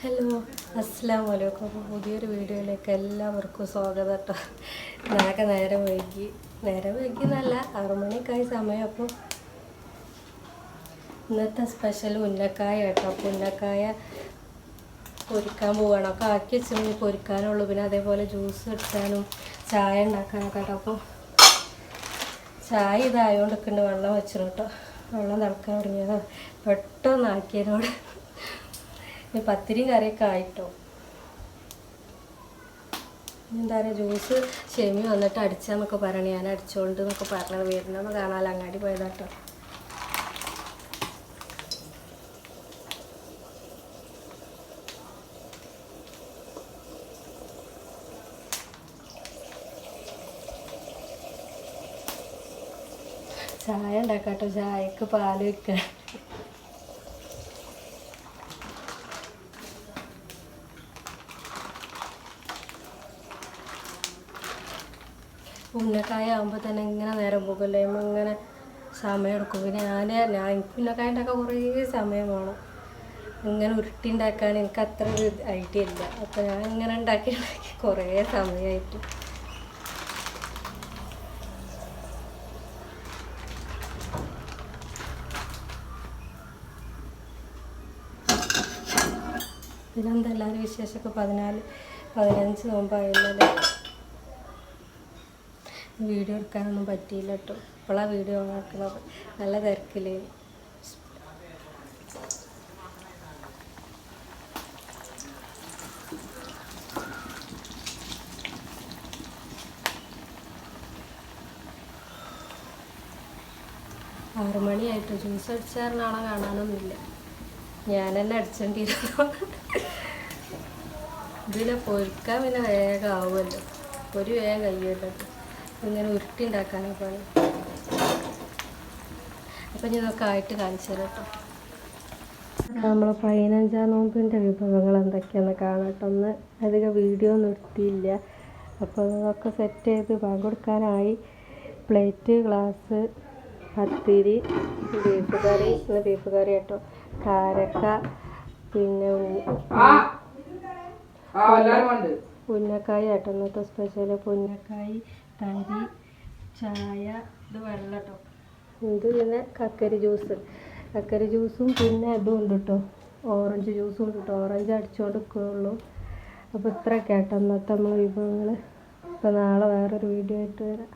Hello അസ്സാം വലൈക്കും അപ്പോൾ പുതിയൊരു വീഡിയോയിലേക്ക് എല്ലാവർക്കും സ്വാഗതം കേട്ടോ ഞാനൊക്കെ നേരം വൈകി. നേരം വൈകി എന്നല്ല ആറുമണിക്കായി സമയം. അപ്പോൾ ഇന്നത്തെ സ്പെഷ്യൽ ഉന്നക്കായ കേട്ടോ അപ്പോൾ ഉന്നക്കായ പൊരിക്കാൻ പോവുകയാണ് ഒക്കെ ആക്കി വെച്ചാൽ പൊരിക്കാനുള്ളൂ. പിന്നെ അതേപോലെ ജ്യൂസ് എടുക്കാനും ചായ ഉണ്ടാക്കാനൊക്കെ കേട്ടോ അപ്പോൾ ചായ ഇതായതുകൊണ്ട് ഉണ്ട് വെള്ളം വെച്ചിട്ട് കേട്ടോ വെള്ളം തിളക്കാൻ തുടങ്ങിയത് പെട്ടെന്ന് ആക്കിയതിനോട് ഇനി പത്തിരി കറിയൊക്കെ ആയിട്ടോ. എന്താ പറയുക ജ്യൂസ് ഷെമി വന്നിട്ട് അടിച്ചാന്നൊക്കെ പറയണേ. ഞാൻ അടിച്ചോണ്ട് എന്നൊക്കെ പറഞ്ഞത് വരുന്നതെന്ന് കാണാൻ അങ്ങാടി പോയതാട്ടോ. ചായ ഉണ്ടാക്കാട്ടോ. ചായക്ക് പാൽ വെക്കുക ഉന്നക്കായ ആകുമ്പോൾ തന്നെ ഇങ്ങനെ നേരം പോകല്ലേ ഇങ്ങനെ സമയം എടുക്കും. പിന്നെ ഞാൻ ഞാൻ എനിക്ക് ഉന്നക്കായ കുറേ സമയം വേണം. ഇങ്ങനെ ഉരുട്ടി ഉണ്ടാക്കാൻ എനിക്ക് അത്ര ഒരു ഐഡിയ ഇല്ല. അപ്പോൾ ഞാൻ ഇങ്ങനെ ഉണ്ടാക്കി ഉണ്ടാക്കി കുറേ സമയമായിട്ട് പിന്നെന്താ എല്ലാവരും വിശേഷമൊക്കെ? പതിനാല് പതിനഞ്ച് നോമ്പായല്ലേ വീഡിയോ എടുക്കാനൊന്നും പറ്റിയില്ല കേട്ടോ. ഇപ്പോഴാണ് വീഡിയോ ഓണാക്കുന്നത് നല്ല തിരക്കിൽ ആറു മണിയായിട്ട്. ജ്യൂസ് അടിച്ചാറിനാളെ കാണാനൊന്നുമില്ല. ഞാൻ തന്നെ അടിച്ചോണ്ടിരുന്നു. ഇതിനെ പൊരിക്കാൻ പിന്നെ വേഗം ആവുമല്ലോ. ഒരു വേഗം കഴിയുമല്ലോ. ഇങ്ങനെ ഉരുട്ടി ഉണ്ടാക്കാനൊക്കെ പണി അപ്പം ഞാൻ ഇതൊക്കെ ആയിട്ട് കാണിച്ചു തരാം കേട്ടോ നമ്മൾ പതിനഞ്ചാം നോമ്പിന്റെ വിഭവങ്ങൾ എന്തൊക്കെയാണെന്ന് കാണാട്ടോ ഒന്ന് അധികം വീഡിയോ ഒന്നും എടുത്തിയില്ല അപ്പോൾ അതൊക്കെ സെറ്റ് ചെയ്ത് പങ്കെടുക്കാനായി കൊടുക്കാനായി. Plate glass pathiri beef curry ഇന്ന് ബീഫ് കറി കേട്ടോ കാരക്ക പിന്നെ ഉന്നക്കായ കേട്ടോ ഇന്നത്തെ സ്പെഷ്യൽ ഉന്നക്കായി തരി ചായ ഇത് വെള്ളം കേട്ടോ ഇത് പിന്നെ കക്കരി ജ്യൂസ്. കക്കരി ജ്യൂസും പിന്നെ അതും ഉണ്ട് കേട്ടോ ഓറഞ്ച് ജ്യൂസും ഉണ്ട് കേട്ടോ ഓറഞ്ച് അടിച്ചുകൊണ്ട് നിൽക്കുകയുള്ളൂ അപ്പോൾ ഇത്രയൊക്കെ കേട്ടോ ഇന്നത്തെ നമ്മൾ വിഭവങ്ങൾ അപ്പോൾ നാളെ വേറൊരു വീഡിയോ ആയിട്ട് വരാം.